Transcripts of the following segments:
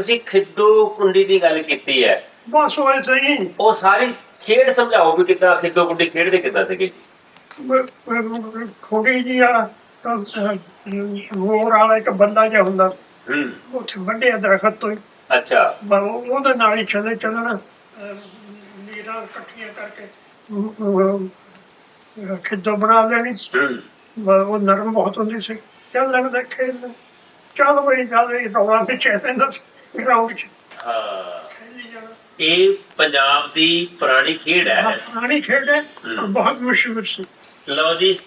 ਤੁਸੀਂ ਖਿੱਦੋ ਕੁੰਡੀ ਦੀ ਗੱਲ ਕੀਤੀ ਹੈ। ਬਸ ਵੈਸੇ ਹੀ ਉਹ ਸਾਰੀ ਖੇਡ ਸਮਝਾਓ ਵੀ ਕਿੱਦਾਂ ਖਿੱਦੋ ਕੁੰਡੀ ਖੇਡਦੇ ਕਿੱਦਾਂ ਸੀਗੇ ਖੋੜੀ ਜੀ ਆ ਤਾਂ ਮੋੜ ਵਾਲਾ ਇੱਕ ਬੰਦਾ ਜਿਹਾ ਹੁੰਦਾ। ਹੂੰ। ਉੱਥੇ ਵੱਡੇ ਦਰਖਤ ਤੋਂ ਹੀ। ਅੱਛਾ। ਉਹਦੇ ਨਾਲ ਹੀ ਚਲੇ ਚੱਲਣਾ ਨੀਰਾਂ ਇਕੱਠੀਆਂ ਕਰਕੇ ਖਿੱਦੋ ਬਣਾ ਲੈਣੀ। ਹੂੰ। ਉਹ ਨਰਮ ਬਹੁਤ ਹੁੰਦੀ ਸੀ। ਚੱਲ ਲੱਗਦਾ ਖੇਡ। ਚੱਲ ਬਈ ਚੱਲ ਇਹ ਰੌਲਾ ਵਿੱਚ ਇਹਨਾਂ ਗਰਾਊਂਡ 'ਚ। ਹਾਂ। ਜਾਣਾ ਇਹ ਪੰਜਾਬ ਦੀ ਪੁਰਾਣੀ ਖੇਡ ਹੈ। ਪੁਰਾਣੀ ਖੇਡ ਹੈ। ਬਹੁਤ ਮਸ਼ਹੂਰ ਸੀ। ਲਓ ਜੀ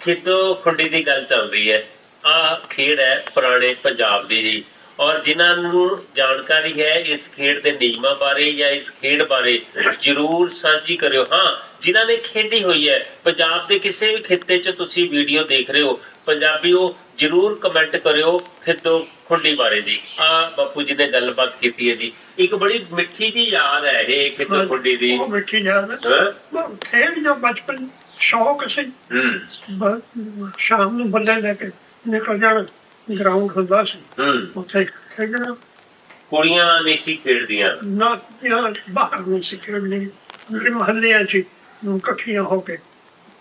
ਖਿੱਦੋ ਖੁੰਡੀ ਦੀ ਗੱਲ ਚੱਲ ਰਹੀ ਹੈ। ਆ ਖੇਡ ਹੈ ਪੁਰਾਣੇ ਪੰਜਾਬ ਦੀ ਜੀ ਔਰ ਜਿਨ੍ਹਾਂ ਨੂੰ ਜਾਣਕਾਰੀ ਹੈ ਇਸ ਖੇਡ ਦੇ ਨਿਯਮਾਂ ਬਾਰੇ ਜਾਂ ਇਸ ਖੇਡ ਬਾਰੇ ਜਰੂਰ ਸਾਂਝੀ ਕਰਿਓ। ਹਾਂ ਜਿਨ੍ਹਾਂ ਨੇ ਖੇਡੀ ਹੋਈ ਹੈ ਪੰਜਾਬ ਦੇ ਕਿਸੇ ਵੀ ਖਿੱਤੇ 'ਚ ਤੁਸੀਂ ਵੀਡੀਓ ਦੇਖ ਰਹੇ ਹੋ ਪੰਜਾਬੀਓ ਜਰੂਰ ਕਮੈਂਟ ਕਰਿਓ ਖਿੱਦੋ ਖੁੰਡੀ ਬਾਰੇ ਜੀ। ਆ ਬਾਪੂ ਜੀ ਨੇ ਗੱਲਬਾਤ ਕੀਤੀ ਹੈ ਜੀ। ਇੱਕ ਬੜੀ ਮਿੱਠੀ ਜੀ ਯਾਦ ਹੈ ਇਹ ਖਿੱਦੋ ਖੁੰਡੀ ਦੀ। ਉਹ ਮਿੱਠੀ ਯਾਦ ਹੈ। ਖੇਡ ਜੋ ਬਚਪਨ ਸ਼ੌਕ ਸੀ ਹੂੰ। ਸ਼ਾਮ ਨੂੰ ਬੰਦੇ ਲੈ ਕੇ ਨਿਕਲ ਜਾਣਾ। ਗਰਾਊਂਡ ਹੁੰਦਾ ਸੀ। ਉੱਥੇ ਖੇਡਣਾ। ਕੁੜੀਆਂ ਨਹੀਂ ਸੀ ਖੇਡਦੀਆਂ। ਨਾ ਯਾਰ ਬਾਹਰ ਨਹੀਂ ਸੀ ਖੇਡਣੀ ਮੇਰੇ ਮਹੱਲਿਆਂ 'ਚ ਇਕੱਠੀਆਂ ਹੋ ਕੇ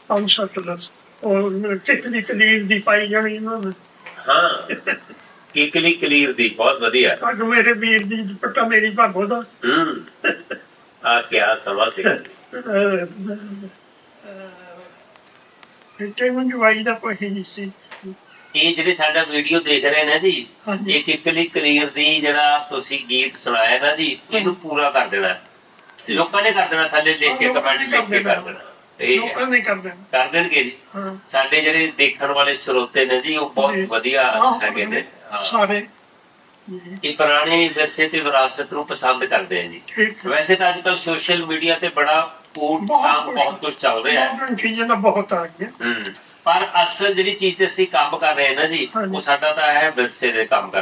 ਪੰਜ ਸੱਤ ਲੱਗ ਉਹ ਕਿਤਨੀ ਕਲੀਰ ਦੀ ਪਾਈ ਜਾਣੀ ਇਹਨਾਂ ਨੇ। ਹਾਂ। ਕਿਕਲੀ ਕਲੀਰ ਦੀ? ਬਹੁਤ ਵਧੀਆ। ਅੱਗ ਮੇਰੇ ਵੀਰ ਦੀ ਦੁਪੱਟਾ ਮੇਰੀ ਭਾਗੋ ਦਾ। ਹੂੰ। ਆ ਕਿਆ ਸਮਾਂ ਸੀ। ਫਿੱਟੇ ਮੰਜਵਾਈ ਦਾ ਕੋਈ ਨਹੀਂ ਸੀ। ਇਹ ਜਿਹੜੇ ਸਾਡਾ ਵੀਡੀਓ ਦੇਖ ਰਹੇ ਨੇ ਜੀ। ਇਹ ਕਿਕਲੀ ਕਲੀਰ ਦੀ ਜਿਹੜਾ ਤੁਸੀਂ ਗੀਤ ਸੁਣਾਇਆ ਨਾ ਜੀ ਇਹਨੂੰ ਪੂਰਾ ਕਰ ਦੇਣਾ। ਲੋਕਾਂ ਨੇ ਕਰ ਦੇਣਾ ਥੱਲੇ ਲਿਖ ਕੇ ਕਮੈਂਟ ਲਿਖ ਕੇ ਕਰ ਕਰ ਦੇਣਾ। ਲੋਕਾਂ ਨੇ ਕਰਦੇ ਨੇ। ਕਰ ਦੇਣਗੇ ਜੀ। ਸਾਡੇ ਜਿਹੜੇ ਦੇਖਣ ਵਾਲੇ ਸਰੋਤੇ ਨੇ ਜੀ ਉਹ ਬਹੁਤ। ਵਧੀਆ ਹੈਗੇ ਨੇ। ਸਾਰੇ। ਇਹ ਪੁਰਾਣੇ ਵਿਰਸੇ ਤੇ ਵਿਰਾਸਤ ਨੂੰ ਪਸੰਦ ਕਰਦੇ ਆ ਜੀ। ਵੈਸੇ ਤਾਂ ਅੱਜ ਕੱਲ ਸੋਸ਼ਲ ਮੀਡੀਆ ਤੇ ਬੜਾ ਕਾਮ ਕੁਛ- ਬਹੁਤ ਕੁਝ ਚੱਲ ਰਿਹਾ। ਹੈ ਬਹੁਤ ਚੀਜ਼ਾਂ ਦਾ ਬਹੁਤ ਆ ਗਿਆ। ਹੂੰ। ਪਰ ਅਸਲ ਜਿਹੜੀ ਚੀਜ਼ ਤੇ ਅਸੀਂ ਕੰਮ ਕਰ ਰਹੇ ਹਾਂ ਨਾ ਜੀ। ਉਹ ਸਾਡਾ ਤਾਂ ਹੈ ਵਿਰਸੇ ਦੇ ਕੰਮ ਕਰਨਾ